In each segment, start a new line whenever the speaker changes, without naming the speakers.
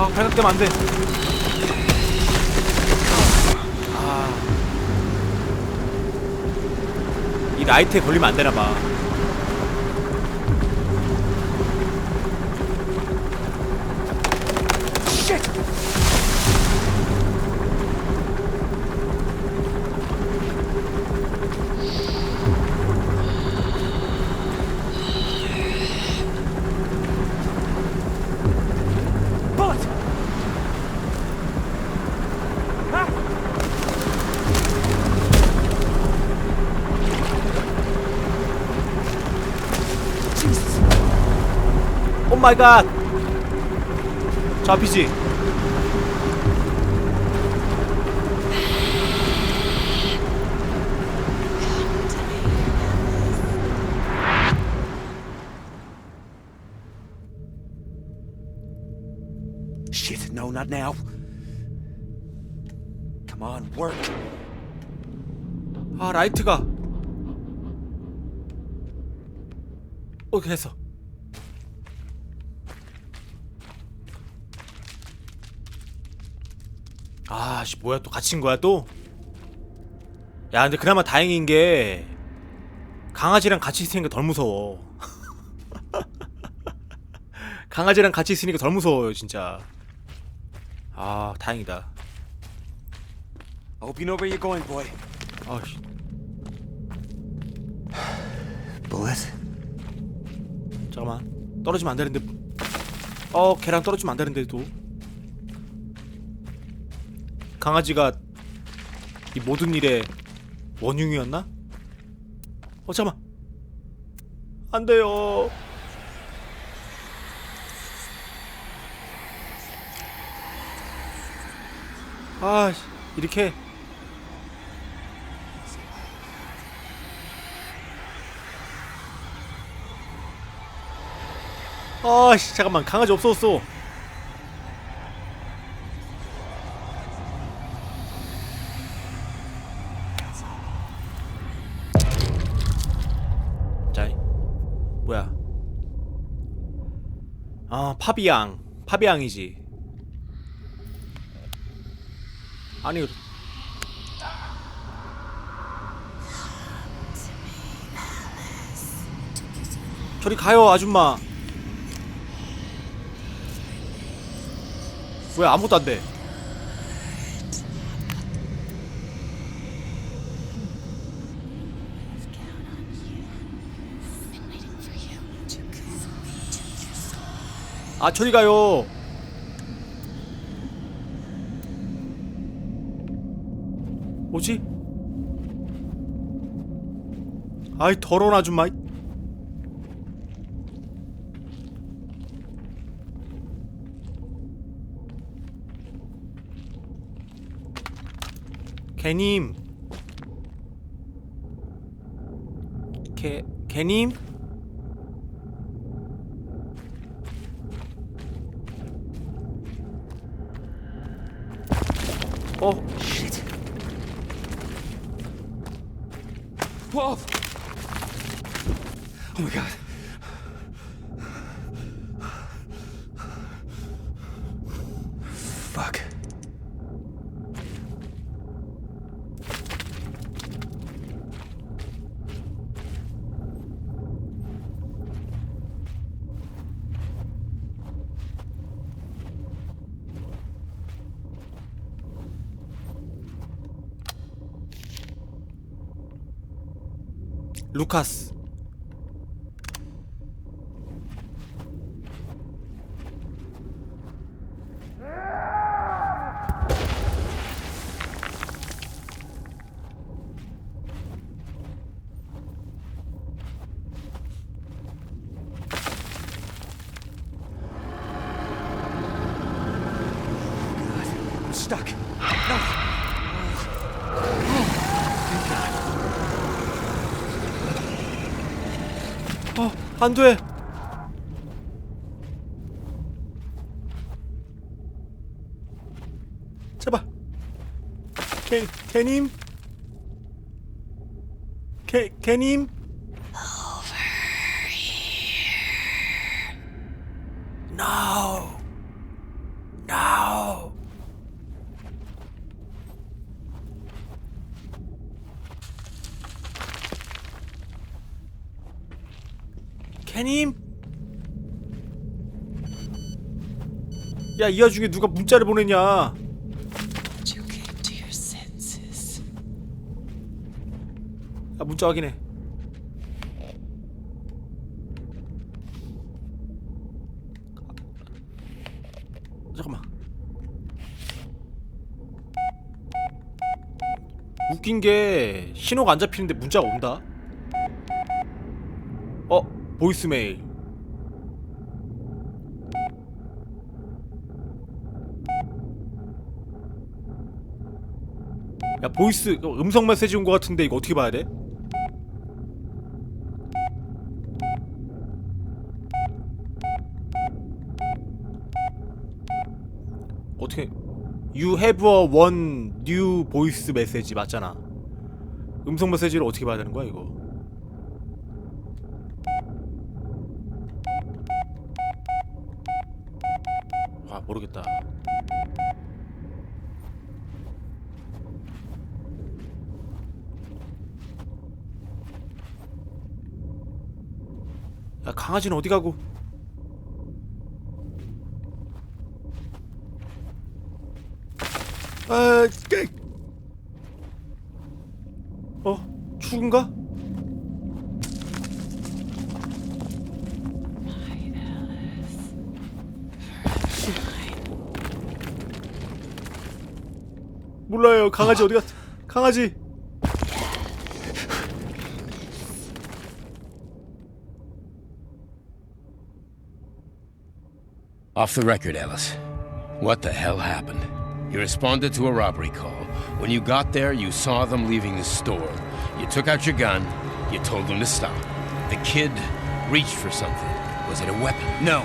아 발각되면 안돼 아 이 라이트에 걸리면 안 되나봐 오 마이 갓 잡히지
Shit, no, not now. Come on, work.
아 라이트가 어 됐어 아씨 뭐야 또 갇힌 거야 또? 야 근데 그나마 다행인 게 강아지랑 같이 있으니까 덜 무서워. 강아지랑 같이 있으니까 덜 무서워요 진짜. 아 다행이다.
I hope you know where you're going, boy.
아씨.
Bullet?
잠깐만. 떨어지면 안 되는데. 어 걔랑 떨어지면 안 되는데도 강아지가 이 모든 일의 원흉이었나? 어 잠깐만. 안 돼요. 아 씨, 이렇게. 아씨 잠깐만. 강아지 없어졌어 파비앙 파비앙이지. 아니 저리 가요 아줌마. 왜 아무것도 안 돼? 아 저리 가요. 뭐지? 아이 더러운 아줌마. 개님 개 개님 루카스
I'm stuck. No.
어 안 돼. 제발 개 개님? 개 개님 No. No. 캐님? 야 이 와중에 누가 문자를
senses.
야 문자 확인해. 잠깐만. 웃긴 게 신호가 안 잡히는데 문자가 온다? 어 보이스메일 야 보이스 어, 음성 메시지 온거 같은데 이거 어떻게 봐야 돼? 어떻게 You have a one new voice message 맞잖아. 음성 메시지를 어떻게 봐야 되는 거야 이거? 아 모르겠다 야 강아지는 어디 가고 아, 깨. 어, 죽은가? 몰라요. 강아지 어디 갔어? 강아지.
Off the record, Ellis. What the hell happened? You responded to a robbery call. When you got there, you saw them leaving the store. You took out your gun. You told them to stop. The kid reached for something. Was it a weapon?
No.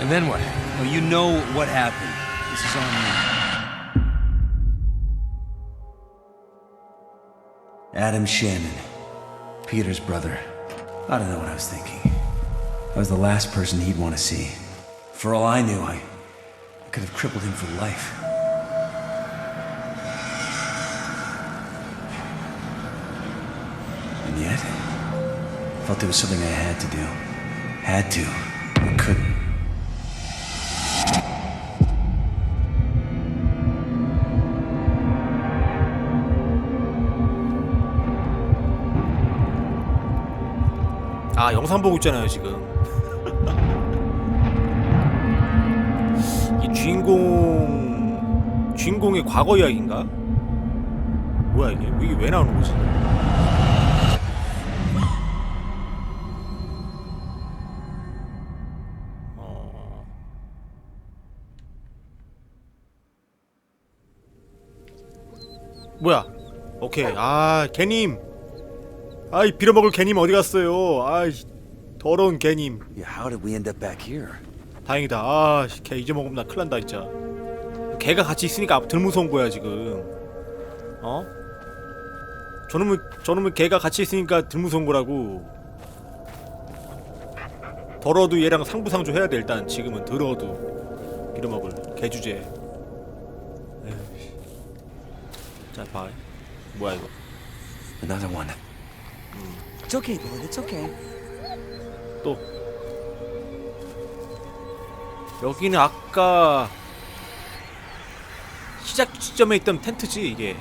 And then what?
Well, you know what happened. This is on me. Adam Shannon. Peter's brother. I don't know what I was thinking. I was the last person he'd want to see. For all I knew, I, I could have crippled him for life. And yet, I felt there was something I had to do. Had to, but couldn't.
아, 영상 보고 있잖아요, 지금. 주인공 주인공의 과거 이야기인가? 뭐야 이게? 이게 왜 나오는 거지? 어. 뭐야? 오케이. 아, 개님. 아이 빌어먹을 개님 어디 갔어요? 아이 더러운 개님.
Yeah, how did we end up back here?
다행이다. 아, 씨, 개 이제 먹으면 나 큰일 난다 진짜. 개가 같이 있으니까 덜 무서운 거야 지금. 어? 저놈은 저놈은 개가 같이 있으니까 덜 무서운 거라고. 더러도 얘랑 상부상조 해야 돼 일단 지금은 더러도 빌어먹을 개 주제. 자 봐. 뭐야 이거?
Another one. It's okay, Bullet. It's okay.
또 여기는 아까 시작 지점에 있던 텐트지 이게.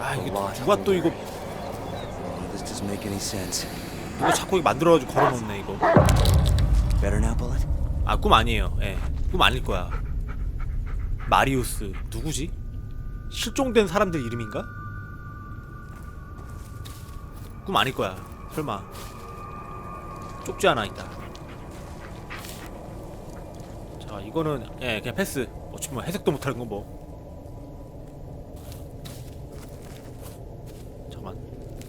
아 이게 누가 또 이거
older. This doesn't make any sense.
누가 자꾸 이거 만들어가지고 걸어놓네 이거
Better now, Bullet?
아꿈 아니에요 예 꿈 아닐 거야 마리우스 누구지? 실종된 사람들 이름인가? 꿈 아닐 거야 설마 쪽지 하나 있다. 자 이거는 예 그냥 패스. 어차피 뭐 해석도 못하는 건뭐. 잠깐만.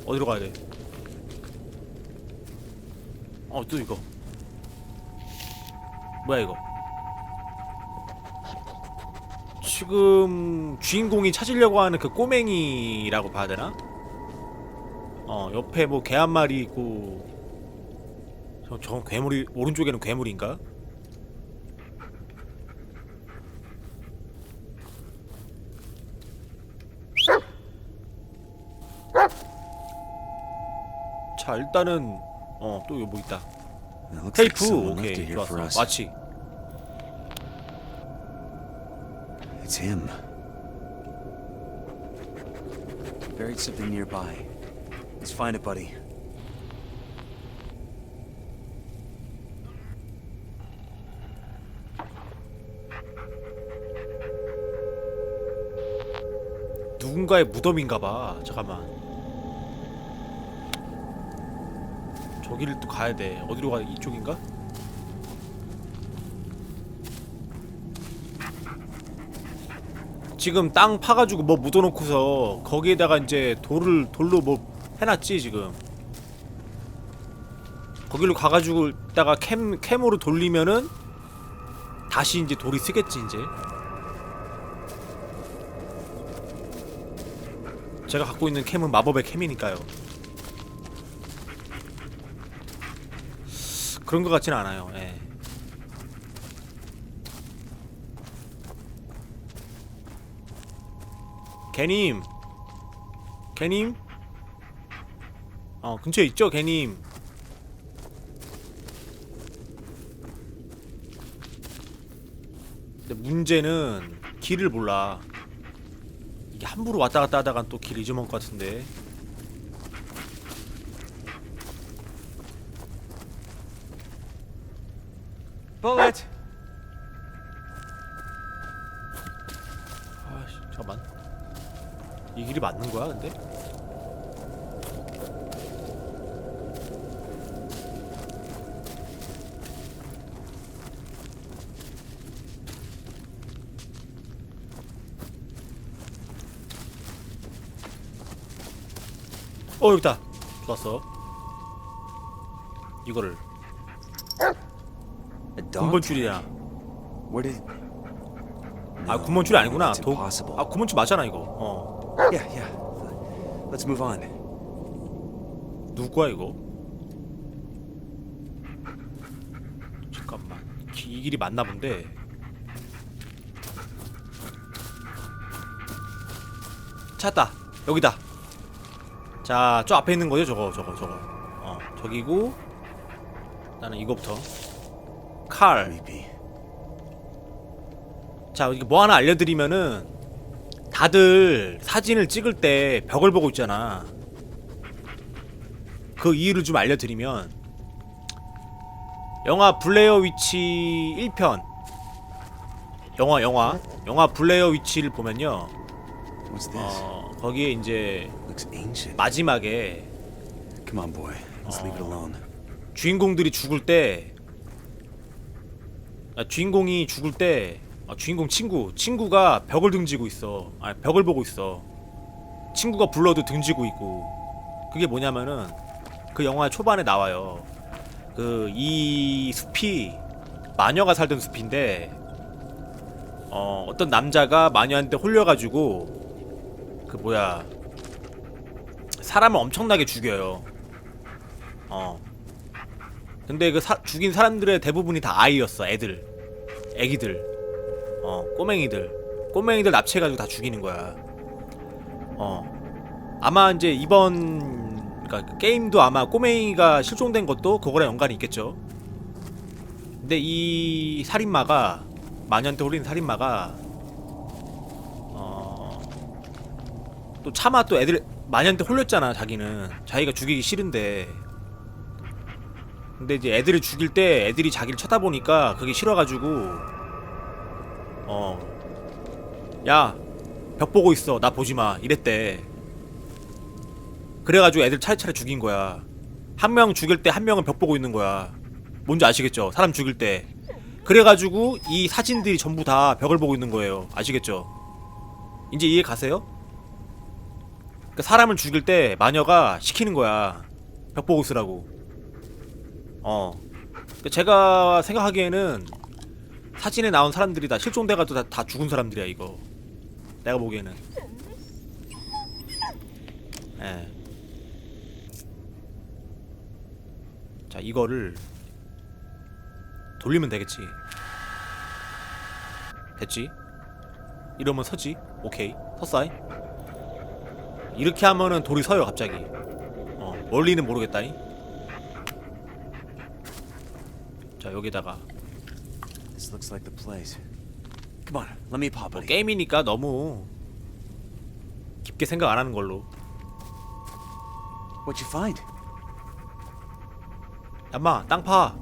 어디로 가야 돼? 어또 이거. 뭐야 이거? 지금 주인공이 찾으려고 하는 그 꼬맹이라고 봐야 되나? 어 옆에 뭐 개 한 마리 있고 저, 저 괴물이 오른쪽에는 괴물인가? 자 일단은 어또 이거 뭐 있다 테이프 오케이 좋았어. 마치
It's him. Buried something nearby. Let's find it, buddy.
누군가의 무덤인가봐. 잠깐만. 저기를 또 가야 돼. 어디로 가? 이쪽인가? 지금 땅 파가지고 뭐 묻어놓고서 거기에다가 이제 돌을 돌로 뭐 해놨지 지금. 거기로 가가지고 있다가 캠 캠으로 돌리면은 다시 이제 돌이 쓰겠지 이제 제가 갖고 있는 캠은 마법의 캠이니까요. 그런 것 같지는 않아요. 예. 개님, 개님, 어 근처에 있죠, 개님. 근데 문제는 길을 몰라. 함부로 왔다 갔다 하다간 또 길 잊어먹을 것 같은데
Bullet!
아씨 잠깐만 이 길이 맞는 거야 근데? 어 여기다 좋았어 이거를? 군번줄이야
Where did?
아 군번줄이 아니구나
It's
도,
impossible.
아 군번줄 맞잖아 이거 어
Yeah, yeah. Let's move on.
누구야 이거? 잠깐만 기- 이 길이 맞나 본데 찾았다 여기다 자 저 앞에 있는 거죠? 저거 저거 저거. 어 저기고 나는 이거부터. 칼. 자, 이게 뭐 하나 알려드리면은 다들 사진을 찍을 때 벽을 보고 있잖아. 그 이유를 좀 알려드리면 영화 블레어 위치 1편. 영화 영화. 영화 블레어 위치를 보면요? 어 거기에 이제
Looks ancient.
마지막에
Come on, boy. Let's leave it alone.
주인공들이 죽을 때 아, 주인공이 죽을 때 아, 주인공 친구 친구가 벽을 등지고 있어 아 벽을 보고 있어 친구가 불러도 등지고 있고 그게 뭐냐면은 그 영화 초반에 나와요 그 이 숲이 마녀가 살던 숲인데 어 어떤 남자가 마녀한테 홀려가지고 그 뭐야. 사람을 엄청나게 죽여요. 어. 근데 그 사, 죽인 사람들의 대부분이 다 아이였어 애들. 애기들. 어 꼬맹이들. 꼬맹이들 납치해가지고 다 죽이는 거야. 어. 아마 이제 이번 그러니까 그 게임도 아마 꼬맹이가 실종된 것도 그거랑 연관이 있겠죠. 근데 이 살인마가 마녀한테 홀린 살인마가 또 차마 또 애들 마녀한테 홀렸잖아 자기는. 자기가 죽이기 싫은데. 근데 이제 애들을 죽일 때 애들이 자기를 쳐다보니까 그게 싫어가지고 어. 야 벽 보고 있어. 나 보지마. 이랬대. 그래가지고 애들 차례차례 죽인 거야. 한 명 죽일 때 한 명은 벽 보고 있는 거야. 뭔지 아시겠죠? 사람 죽일 때. 그래가지고 이 사진들이 전부 다 벽을 보고 있는 거예요. 아시겠죠? 이제 이해 가세요? 그러니까 사람을 죽일 때 마녀가 시키는 거야 벽 보고 있으라고 어. 그러니까 제가 생각하기에는 사진에 나온 사람들이 다 실종돼가지고 다, 다 죽은 사람들이야 이거. 내가 보기에는. 예. 자 이거를 돌리면 되겠지. 됐지? 이러면 서지. 오케이. 섰사이. 이렇게 하면은 돌이 서요 갑자기. 어 멀리는 모르겠다잉 자 여기다가
This looks like the place. Come on, let me pop
뭐
it.
게임이니까 너무 깊게 생각 안 하는 걸로
What'd you find?
얌마 땅파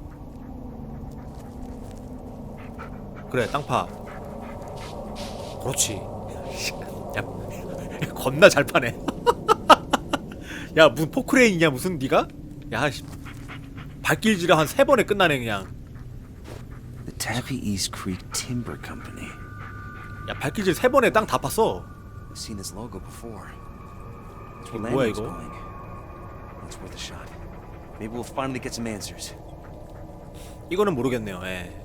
그래 땅파 그렇지 야 겁나 잘 파네 야 무슨 포크레인이냐 무슨 니가 야 씨, 발길질을 한 세 번에 끝나네 그냥
The Tappy East Creek Timber Company.
야 발길질 세 번에 땅 다 팠어
I've seen this logo before. It's where
뭐야,
Landmark's
이거?
going. It's worth a shot. Maybe we'll finally get some answers.
이거는 모르겠네요. 예.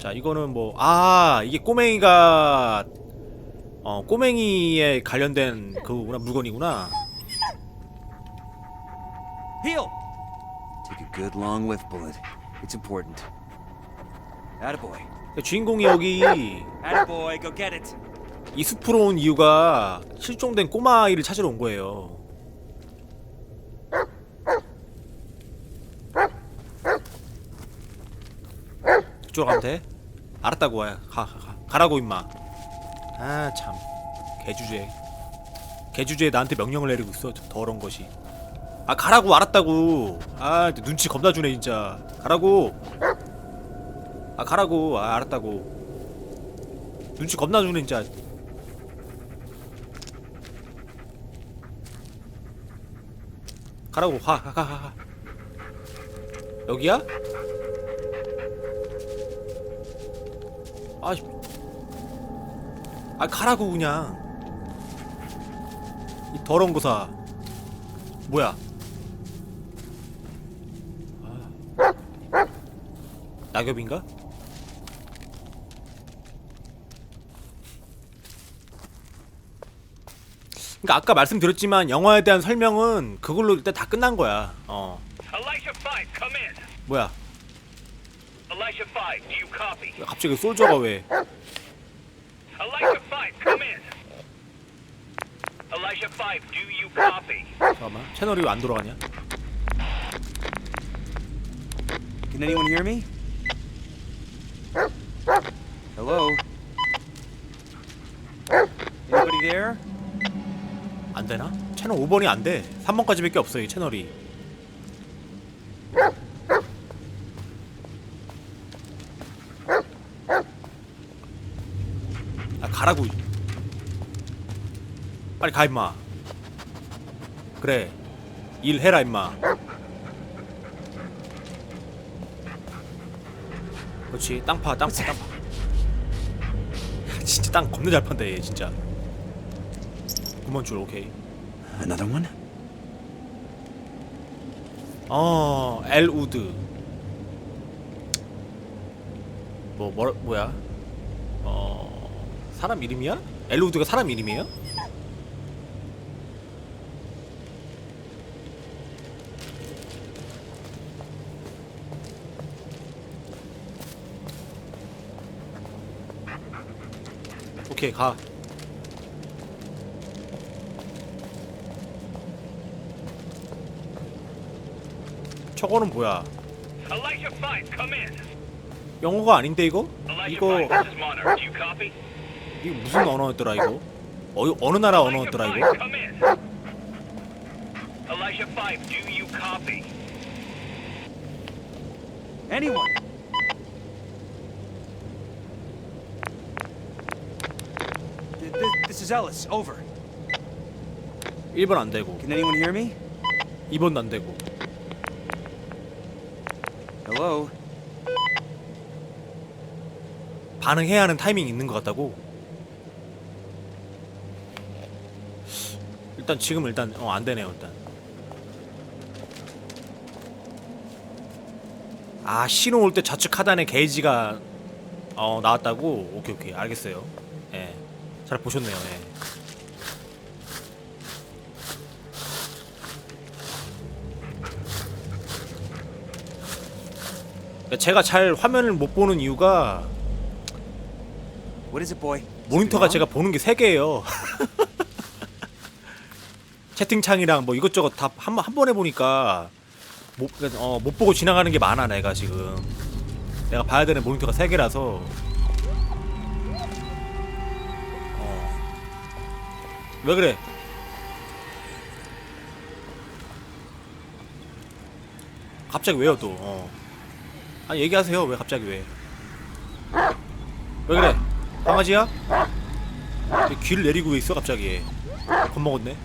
자, 이거는 뭐 아, 이게 꼬맹이가 어, 꼬맹이에 관련된 그거구나. 물건이구나.
Heal! Take a good long whiff bullet. It's important. Attaboy.
그 주인공이 여기
Attaboy, go get it.
이 숲으로 온 이유가 실종된 꼬마 아이를 찾으러 온 거예요. 이쪽으로 가면 돼? 알았다고 와야 가, 가, 가. 가라고 임마. 아 참. 개주제. 개주제에 나한테 명령을 내리고 있어. 저 더러운 것이. 아 가라고 알았다고. 아 눈치 겁나 주네 진짜. 가라고. 아 가라고. 아 알았다고. 눈치 겁나 주네 진짜. 가라고 가 여기야? 아씨 아 가라고 그냥 이 더러운 거사 뭐야 아. 낙엽인가? 그러니까 아까 말씀드렸지만 영화에 대한 설명은 그걸로 일단 다 끝난 거야. 어.
Elisha 5, come in.
뭐야?
Elisha 5, do you copy?
갑자기 솔저가 왜?
Elisha 5, come in. Elisha 5, do you copy?
잠깐만. 채널이 왜 안 돌아가냐?
Can anyone hear me? Hello? Anybody there?
안 되나? 채널 5번이 안 돼. 3번까지밖에 없어 이 채널이. 아 가라고. 빨리 가 임마. 그래. 일해라 임마. 그렇지. 땅파 땅파 땅파. 야, 진짜 땅 겁나 잘 판다 얘 진짜. 9번 줄 오케이.
Another one?
어, 엘우드. 뭐, 뭐, 뭐야? 어, 사람 이름이야? 엘우드가 사람 이름이에요? 오케이, 가. 저거는 뭐야?
Elisha 5, come in.
영어가 아닌데 이거? 이거
5, this is Monarch, do you copy?
이거 무슨 언어였더라 이거? 어, 어느 나라 언어였더라
5,
이거?
come in. Elisha 5, do you copy?
Anyone? Ellis. Over.
1번 안 되고
Can anyone hear me?
2번도 안 되고
Hello?
반응해야 하는 타이밍이 있는 것 같다고? 일단 지금 일단 어 안 되네요 일단 아 신호 올 때 좌측 하단에 게이지가 어 나왔다고? 오케이 오케이 알겠어요 예 잘 보셨네요 예. 그러니까 제가 잘 화면을 못 보는 이유가
What is it, boy?
모니터가 제가 보는 게 세 개예요. 채팅창이랑 뭐 이것저것 다 한 한 번에 보니까 못, 어, 못 보고 지나가는 게 많아 내가 지금 내가 봐야 되는 모니터가 세 개라서 왜 그래? 갑자기 왜요 또? 어. 아니 얘기하세요 왜 갑자기 왜? 왜 그래? 강아지야? 왜 귀를 내리고 있어 갑자기? 겁먹었네.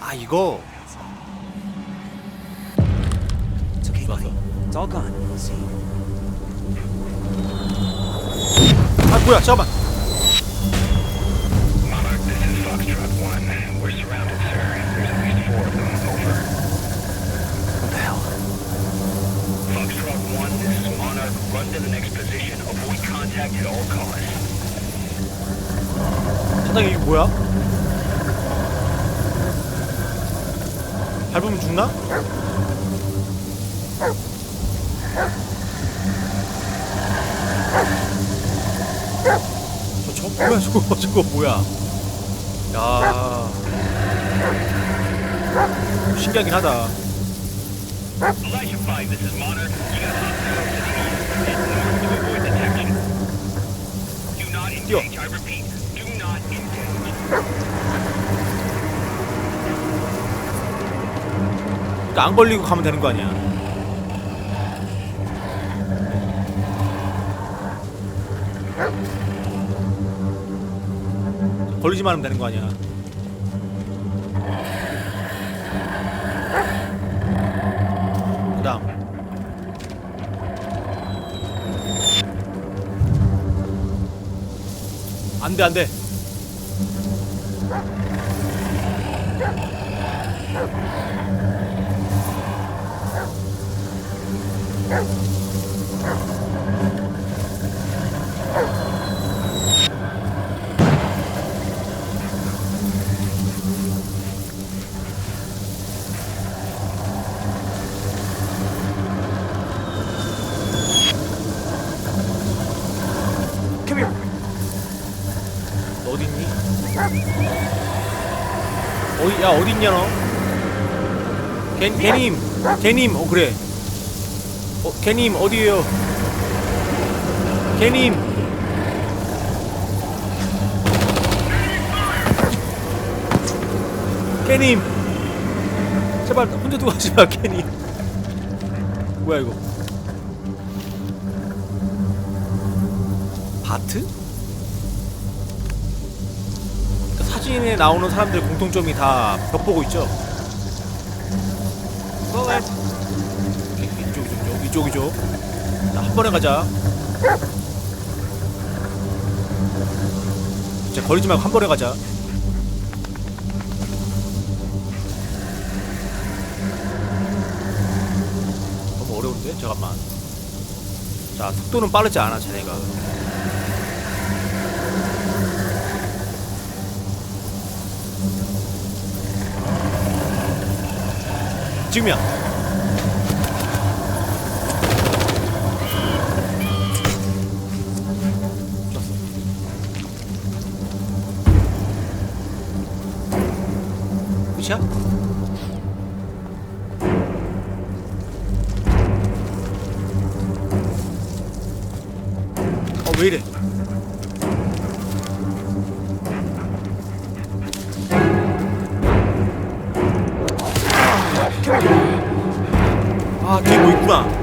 아 이거
gone. See?
아 뭐야 잠깐만.
Foxtrot 1. We're surrounded, sir. There's at least four of them. Over.
What the hell?
Foxtrot 1, this is Monarch. Run to the next position. Avoid contact at all costs.
사장님 이거 뭐야? 밟으면 죽나? 저, 저 뭐야 저거 저거 뭐야? 야 신기하긴 하다.
Elijah 5, this is Monarch. You got hostiles to the east. Head north to avoid detection. Do not engage. I repeat, do not engage.
그러니까 안 걸리고 가면 되는 거 아니야? 걸리지만 하면 되는 거 아니야? 그다음 안 돼 안 돼
Come here.
너 어디 있니? 어디 야 어디 있냐 너? 개 개님 개님 어 그래. 어 개님 어디에요? 개님. 개님. 제발 혼자 두고 가지 마 개님. 뭐야 이거? 사진에 나오는 사람들 공통점이 다 벽 보고 있죠. 이쪽 이쪽 이쪽 이쪽. 자한 번에 가자. 자 거리지 말고 한 번에 가자. 너무 어려운데 잠깐만. 자 속도는 빠르지 않아 쟤네가. 좋았어. 끝이야? 어, 왜 이래? 뭐 있구나.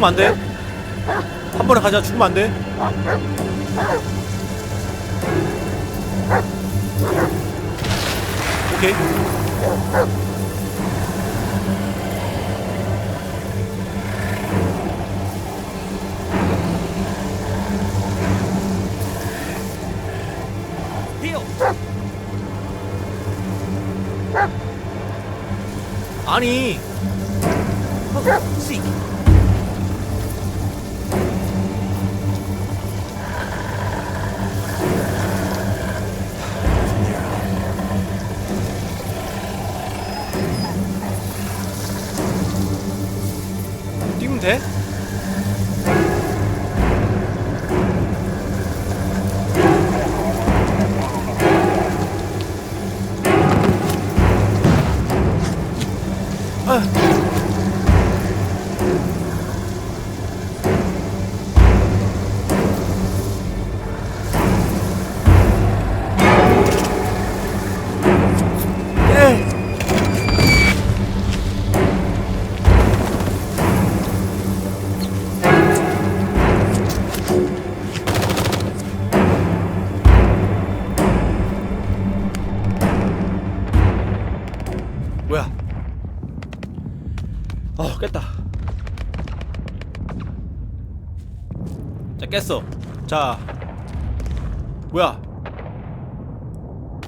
죽으면 안 돼. 한 번에 가자. 죽으면 안 돼. 오케이. 아니 깼어. 자 뭐야?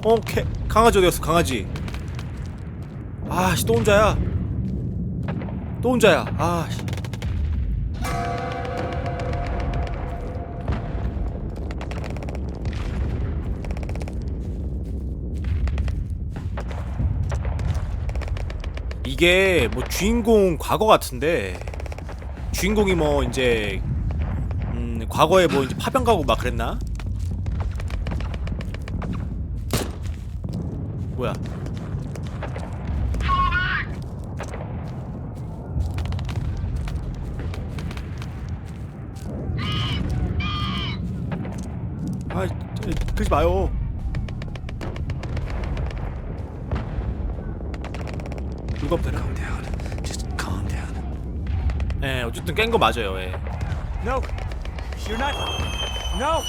어 개, 강아지 어디갔어 강아지? 아씨 또 혼자야. 또 혼자야. 아씨. 이게 뭐 주인공 과거 같은데 주인공이 뭐 이제 음 과거에 뭐 이제 파병 가고 막 그랬나? 뭐야? 아, 저, 그러지 마요. 누가 되나? 예, 어쨌든 깬 거 맞아요. 예.
No! You're not. No!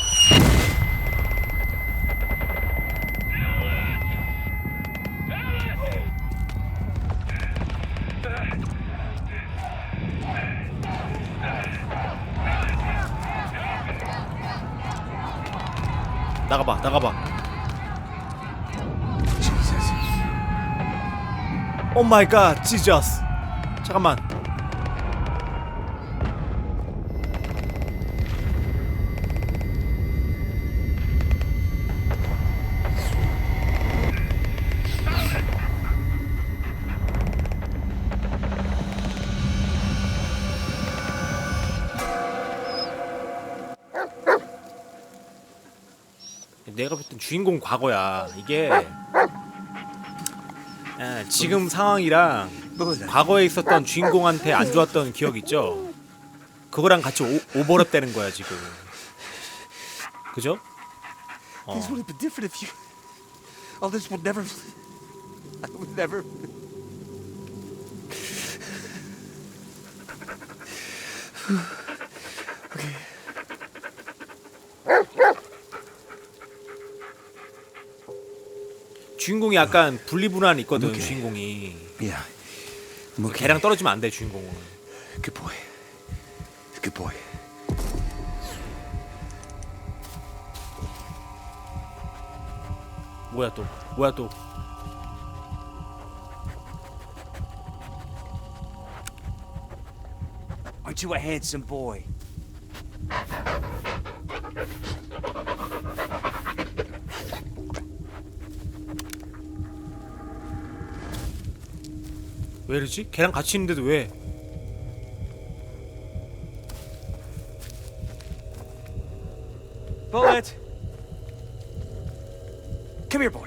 나가봐, 나가봐. 오 마이 갓, 지저스. 잠깐만. 내가 봤던 주인공 과거야. 이게 예, 지금 상황이랑 과거에 있었던 주인공한테 안 좋았던 기억 있죠? 그거랑 같이 오, 오버랩 되는 거야 지금. 그죠? 어.
Things would have been different if you. All this would never. I would never.
주인공이 약간 분리분한 있거든
오케이.
주인공이.
Yeah. I'm okay.
걔랑 떨어지면 안 돼 주인공은.
Good boy. Good boy.
뭐야 또? 뭐야 또?
Aren't you a handsome boy?
왜 이러지? 걔랑 같이 있는데도 왜?
Bullet! Come here, boy.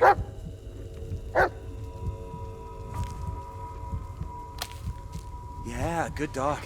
Yeah, good dog.